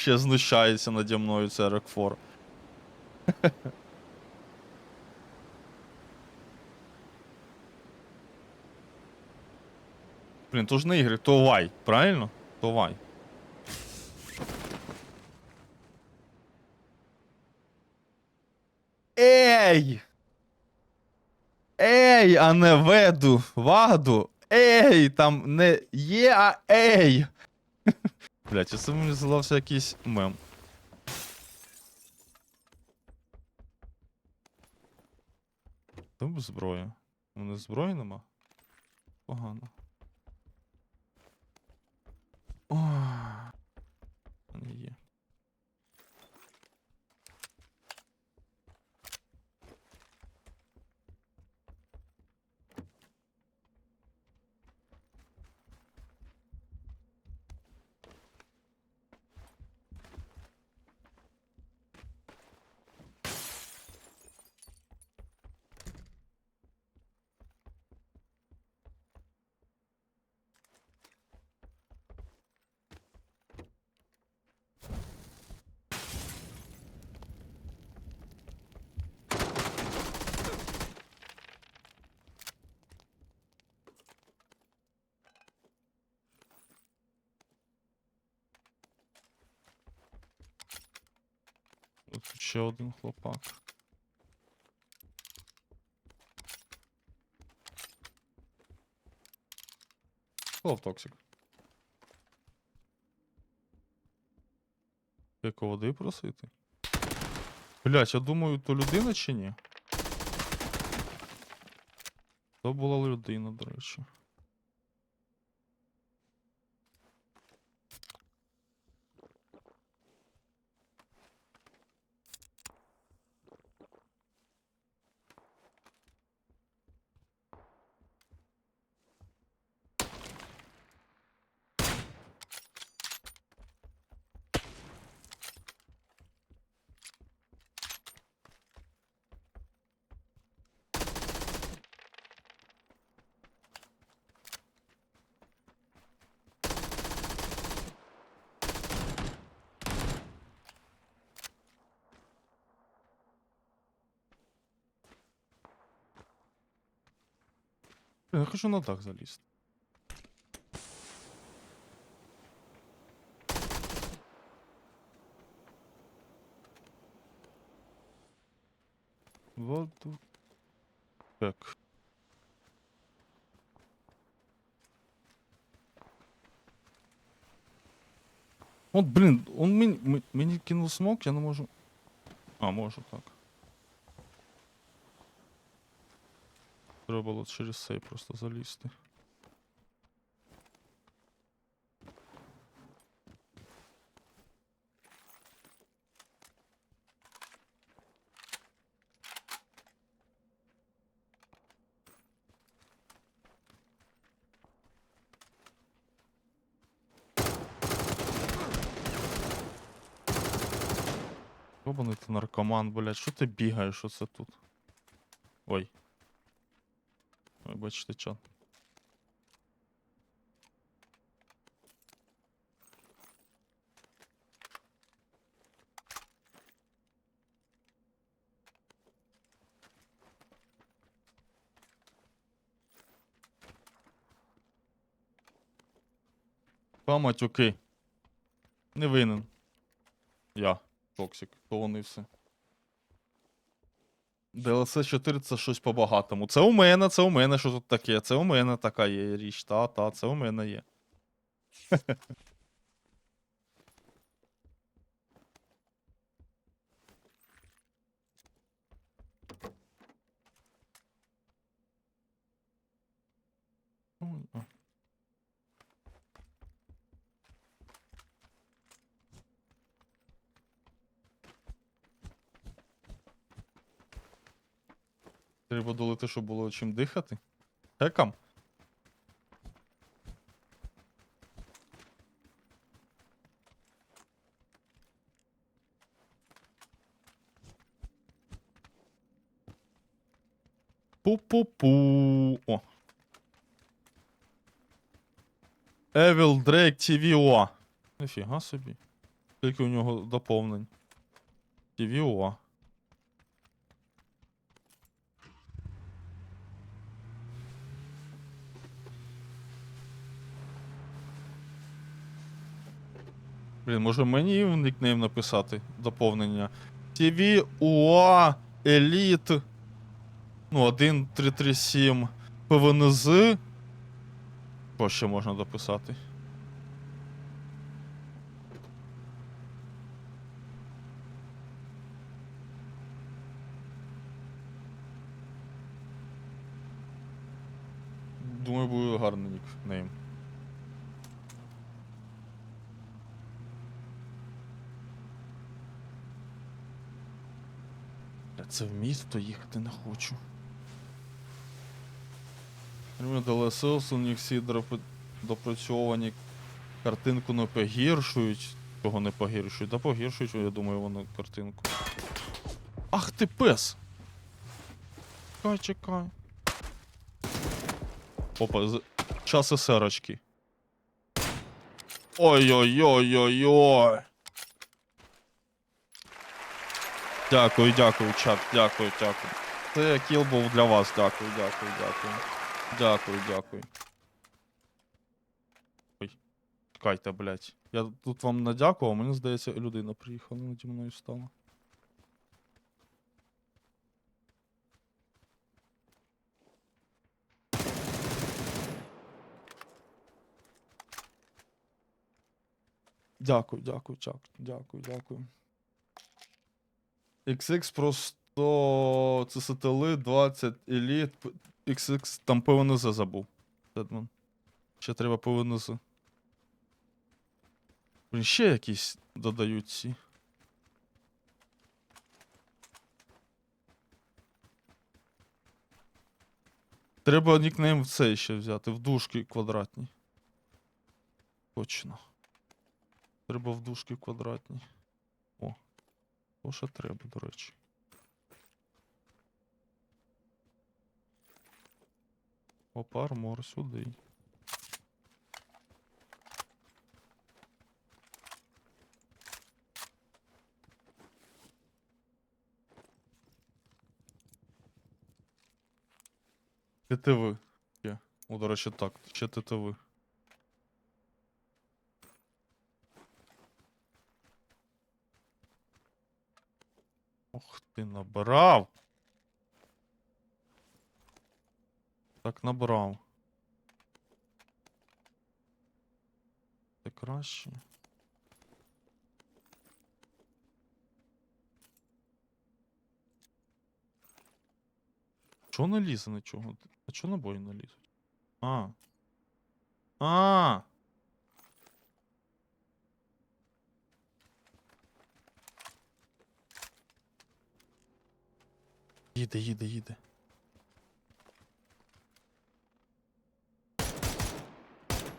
Ще знущається наді мною це Рокфор. Блін, то ж не ігри, то вай, правильно? То вай. Ей! Ей, а не веду, ваду. Ей, там не є, а ей. Блять, це мені здавався якийсь мем. Там зброя. У нас зброї нема? Погано. О, не є. Ось Тут ще один хлопак. Хлоп токсик. Яко води просити? Блять, я думаю, то людина чи ні? То була людина, до речі. я хочу на дах залізти. Воду. Так. От, блін, он мені, м- мені кинув смок, я не можу. А, можу так. Треба було через цей просто залізти. Йобаний ти наркоман, блядь, що ти бігаєш оце тут? Ой. Ой, бачите, чат. Па, матюки. Не винен. Я. Токсик. То вони все. DLC 4 це щось по-багатому. Це у мене, це у мене що тут таке. Це у мене така є річ. Та, та, це у мене є. Ой, а. Треба долити, щоб було чим дихати. Хекам. Пу-пу-пу. О. Evil Drake TV. О. Ніфіга собі. Скільки у нього доповнень? TVO. Блін, може мені в нікнейм написати доповнення. TV UA Elite. Ну, 1337 ПВНЗ. Що ще можна дописати? Думаю, буде гарний нікнейм. Це в місто їхати не хочу. Ми DLSS, у них всі допрацьовані картинку не погіршують. Чого не погіршують? Да погіршують, я думаю, вони картинку. Ах ти пес! Чекай, чекай. Опа, час есерочки. Ой-ой-ой-ой-ой. Дякую, дякую, чат, дякую, дякую. Це кіл був для вас, дякую, дякую, дякую. Дякую, дякую. Ой. Чекайте, блядь. Я тут вам надякував, мені здається, людина приїхала наді мною стала. Дякую, дякую, чак. Дякую, дякую. XX просто це сателит 20 еліт. XX там ПВНЗ забув. Дедман. Ще треба ПВНЗ. Блін, ще якісь додають ці. Треба нікнейм в цей ще взяти, в дужки квадратні. Точно. Треба в дужки квадратні. То ще треба, до речі. Опа, армор сюди. ТТВ. Ще. О, до речі, так, ще ТТВ. Ох ти набрав. Так набрав. Це краще. Чого не лізе нічого? А чого набої не лізуть? А. А. Їде, їде, їде.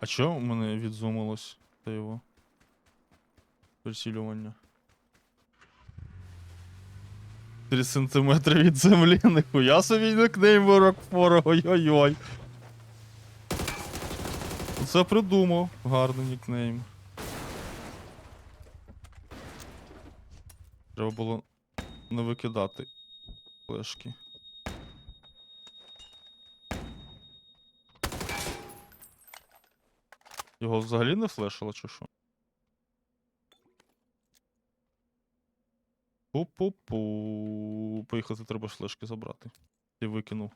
А чого у мене відзумилось та його? Прицілювання. 3 сантиметри від землі, нихуя собі никнейм ворог фора, ой-ой-ой. Це придумав. Гарний нікнейм. Треба було не викидати флешки. Його взагалі не флешило, чи що? Пу-пу-пу. Поїхати треба флешки забрати. Ти викинув.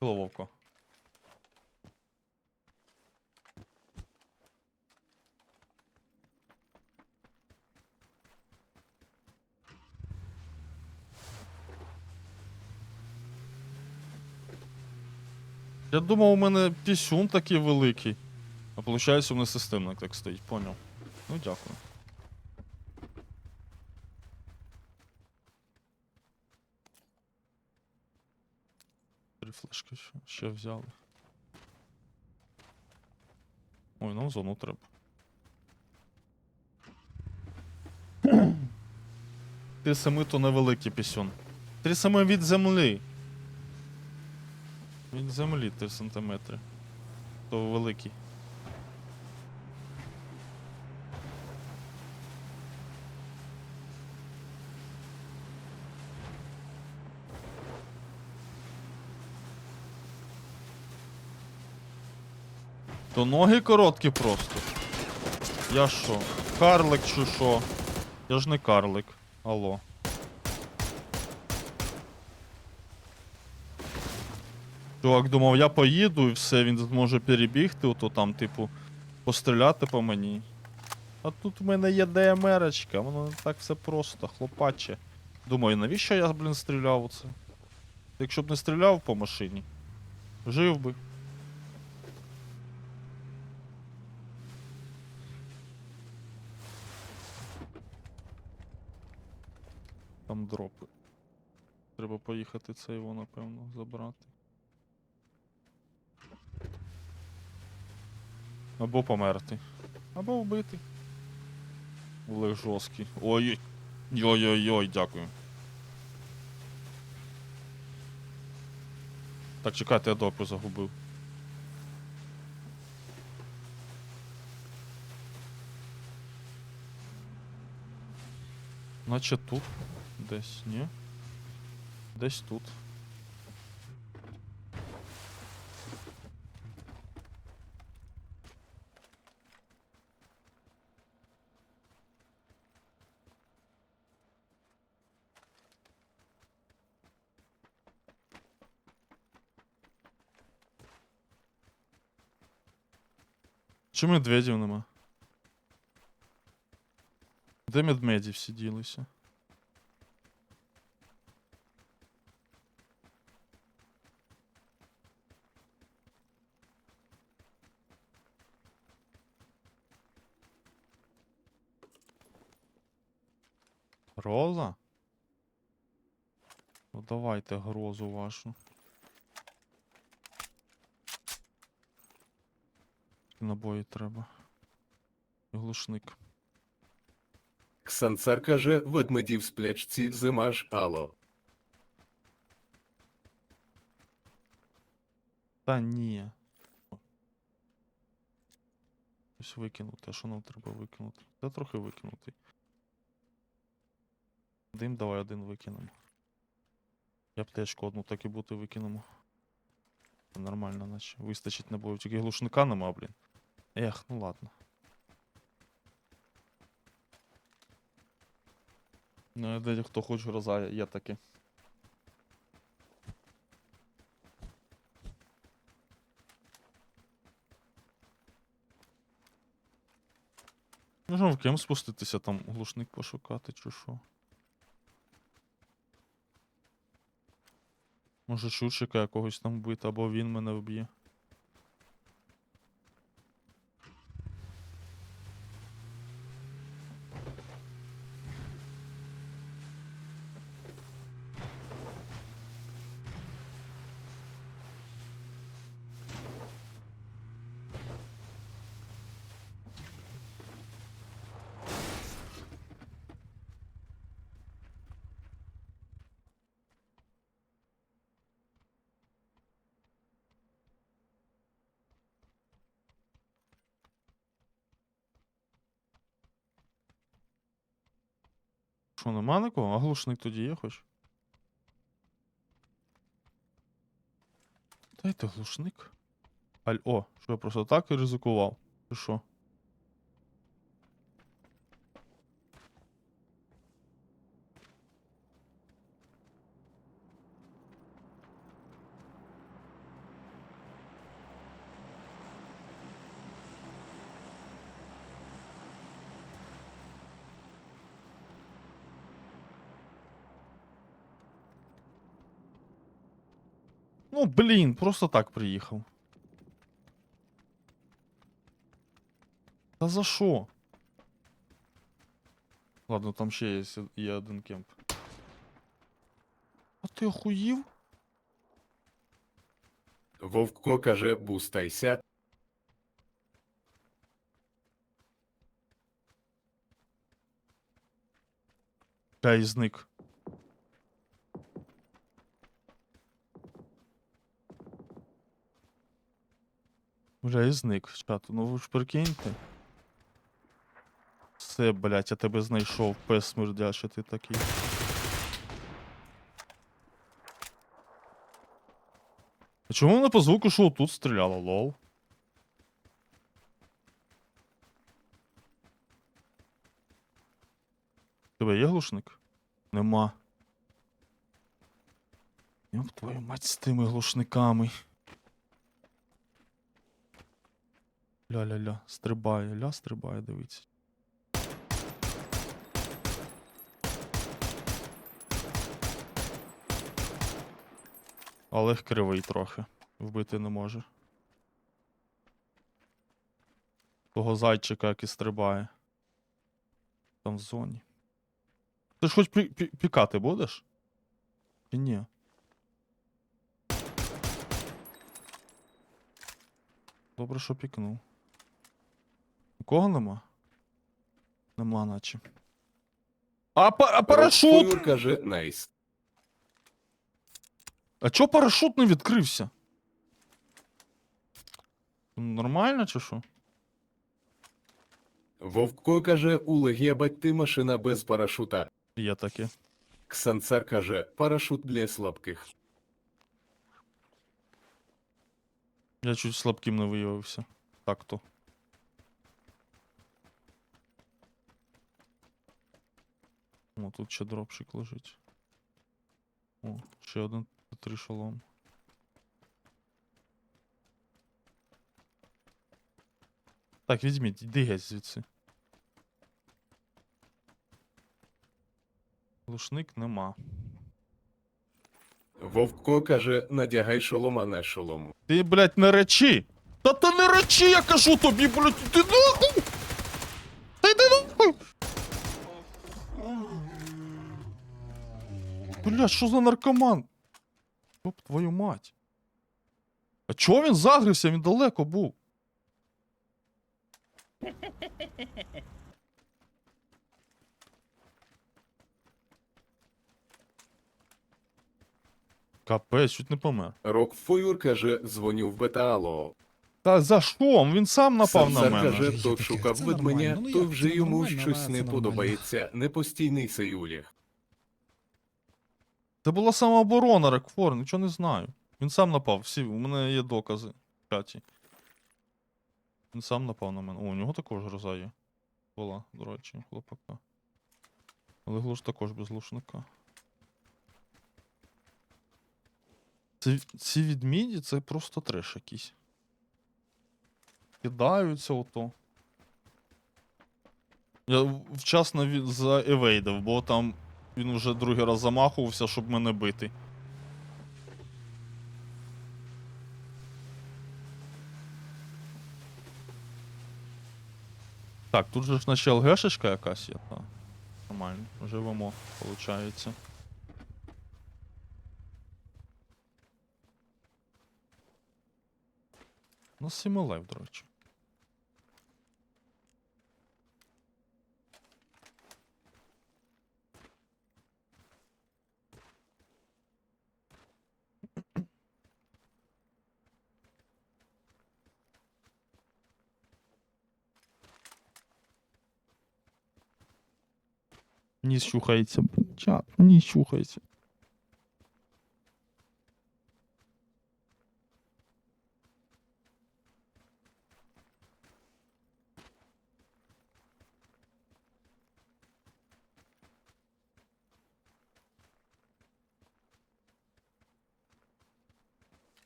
Голововко. Я думав, у мене пісюн такий великий. А виходить, у мене системник так стоїть, поняв. Ну дякую. Три флешки ще, ще взяли. Ой, нам зону треба. Три семи то невеликий пісюн. Три семи від землі. Від землі 3 сантиметри. То великий. То ноги короткі просто. Я що? Карлик чи що? Я ж не карлик. Алло. Чувак думав, я поїду і все, він зможе перебігти, ото там, типу, постріляти по мені. А тут в мене є ДМРочка, воно так все просто, хлопаче. Думаю, навіщо я, блін, стріляв у це? Якщо б не стріляв по машині, жив би. Там дропи. Треба поїхати це його, напевно, забрати. Або померти. Або вбити. Олег жорсткий. Ой. Йой-йой-йой, дякую. Так, чекайте, я допу загубив. Наче тут. Десь, ні? Десь тут. Чи медведів нема? Де медмеді всі ділися? Роза? Ну давайте грозу вашу. Набої треба. І Глушник. Ксанцар каже, ведмедів сплячці зима ж ало. Та ні. Ось викинути, а що нам треба викинути? Та трохи викинути. Дим давай один викинемо. Я аптечку одну так і бути викинемо. Нормально, наче. Вистачить буде. Тільки глушника нема, блін. Ех, ну ладно. Ну, я де хто хоче гроза, є таке. Можемо в кем спуститися там глушник пошукати чи що. Може шуршика якогось там вбити, або він мене вб'є. Що, нема нікого? А глушник тоді є хоч? Дайте глушник. Аль, о, що я просто так і ризикував. Чи що? Ну, блін, просто так приїхав. Та за що? Ладно, там ще є, є один кемп. А ти охуїв? Вовко каже, бустайся. Бля, і зник. Вже і зник чату. Ну ви ж прикиньте. Все, блядь, я тебе знайшов, пес смердячий ти такий. А чому вона по звуку що тут стріляла, лол? Тебе є глушник? Нема. Йоп твою мать з тими глушниками. Ля-ля-ля, стрибає, ля стрибає, дивіться. Олег кривий трохи. Вбити не може. Того зайчика, який стрибає. Там в зоні. Ти ж хоч пі- пі- пікати будеш? Чи ні? Добре, що пікнув. Нікого нема? Нема наче. А, па- а парашут! Каже найс. А чо парашут не відкрився? Нормально чи що? Вовко каже, у легєбать машина без парашута. Є таке. Ксанцар каже, парашут для слабких. Я чуть слабким не виявився. Так то. О, тут ще дропшик лежить. О, ще один три шолом. Так, візьміть, йди геть звідси. Глушник нема. Вовко каже, надягай шолома на шолом. Ти, блядь, не речи! Та ти не речи, я кажу тобі, блядь, ти нахуй! Та йди нахуй! Блядь, що за наркоман? Оп, твою мать. А чого він загрився? Він далеко був. Капець, чуть не помер. Рокфойер каже, дзвоню в бетало. Та за що? Він сам напав на мене. каже, то шукав. Ну, то вже йому нормально, щось не подобається. Непостійний Саюліх. Це була самооборона, Рекфор, нічого не знаю. Він сам напав, всі, у мене є докази. в чаті. Він сам напав на мене. О, у нього також гроза є. Була, до речі, хлопака. Але глуш також без глушника. Це, ці відміді це просто треш якийсь. Кидаються ото. Я вчасно за евейдив, бо там він вже другий раз замахувався, щоб мене бити. Так, тут же ж наче ЛГшечка якась є, та. Нормально. Живемо, виходить. Ну, сімилев, до речі. Ніс чухається. Чат, ніс чухається.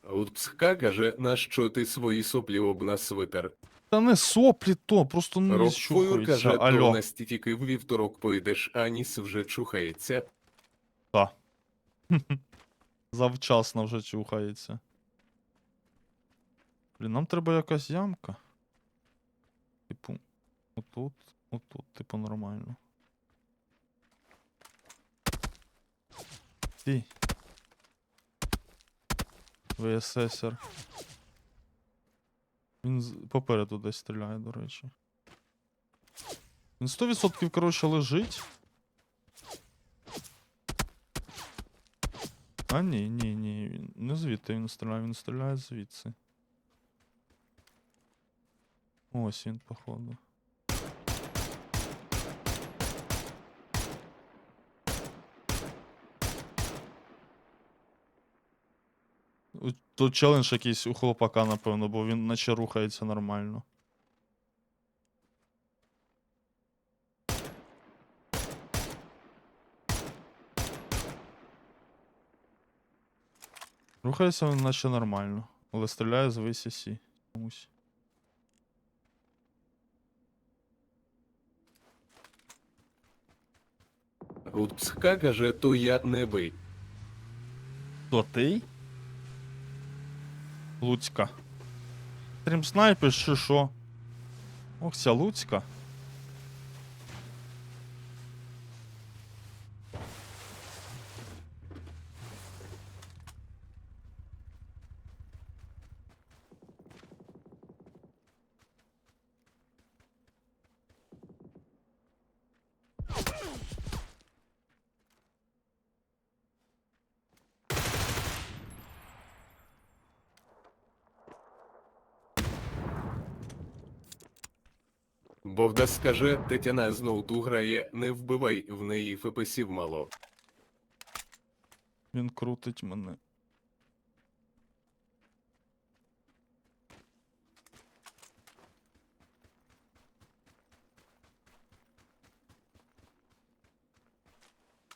А от каже, на що ти свої соплі об нас витер. Та не соплі то, просто ніс Рокфойер каже, то Алло. на тільки в вівторок поїдеш, а ніс вже чухається. Та. Завчасно вже чухається. Блін, нам треба якась ямка. Типу, отут, отут, типу, нормально. Стій. ВССР. Він попереду десь стріляє, до речі. Він 100% коротше лежить. А ні, ні, ні. Не звідти він стріляє, він стріляє звідси. Ось він, походу. Тут челендж якийсь у хлопака, напевно, бо він наче рухається нормально. Рухається він наче нормально, але стріляє з VCC комусь. Уцка каже, то я не бий. То ти? Луцька. Стрім снайпер що що? Ох, Луцька. Бовдас каже, Тетяна знов ту грає, не вбивай в неї фепесів мало. Він крутить мене.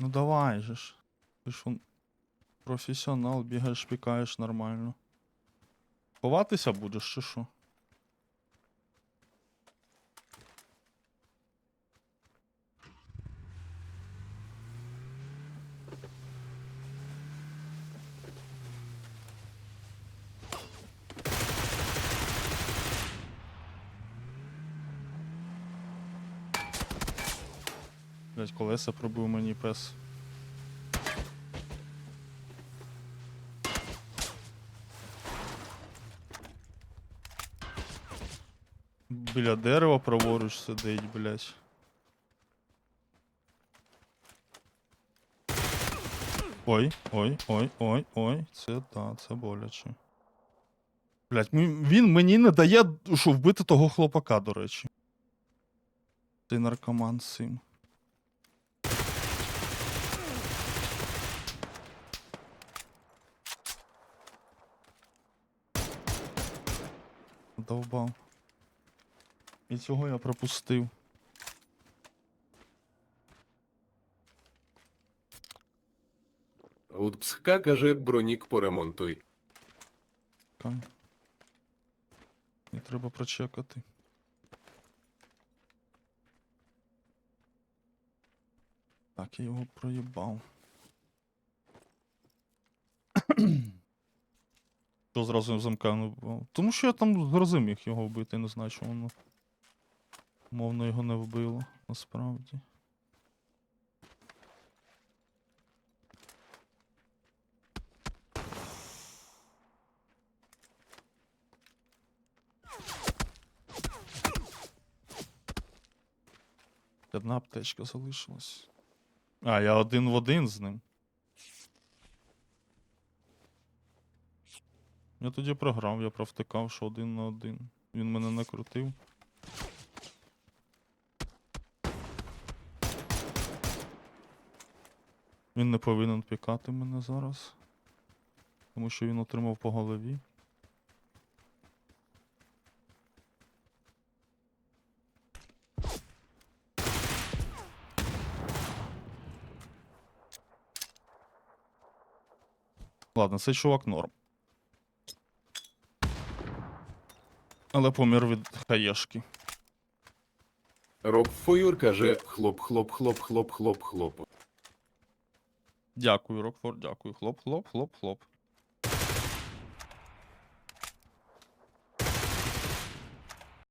Ну давай же ж. Ти ж он професіонал, бігаєш, пікаєш нормально. Ховатися будеш чи що? Блять, колеса пробив мені пес. Біля дерева праворуч сидить, блять. Ой, ой, ой, ой, ой, це да, це боляче. Блять, він мені не дає, що вбити того хлопака, до речі. Ти наркоман з цим. Довбав. І цього я пропустив. Луцька каже, бронік поремонтуй. Кай. Не треба прочекати. Так, я його проїбав. Що зразу замка не вбив? Тому що я там грози міг його вбити, не знаю, чому воно. Мовно його не вбило, насправді. Одна аптечка залишилась. А, я один в один з ним. Я тоді програв, я провтикав, що один на один. Він мене накрутив. Він не повинен пікати мене зараз. Тому що він отримав по голові. Ладно, цей чувак норм. Але помір від хаєшки. Роб Фойор каже, хлоп, хлоп, хлоп, хлоп, хлоп, хлоп. Дякую, Рокфор, дякую. Хлоп, хлоп, хлоп, хлоп.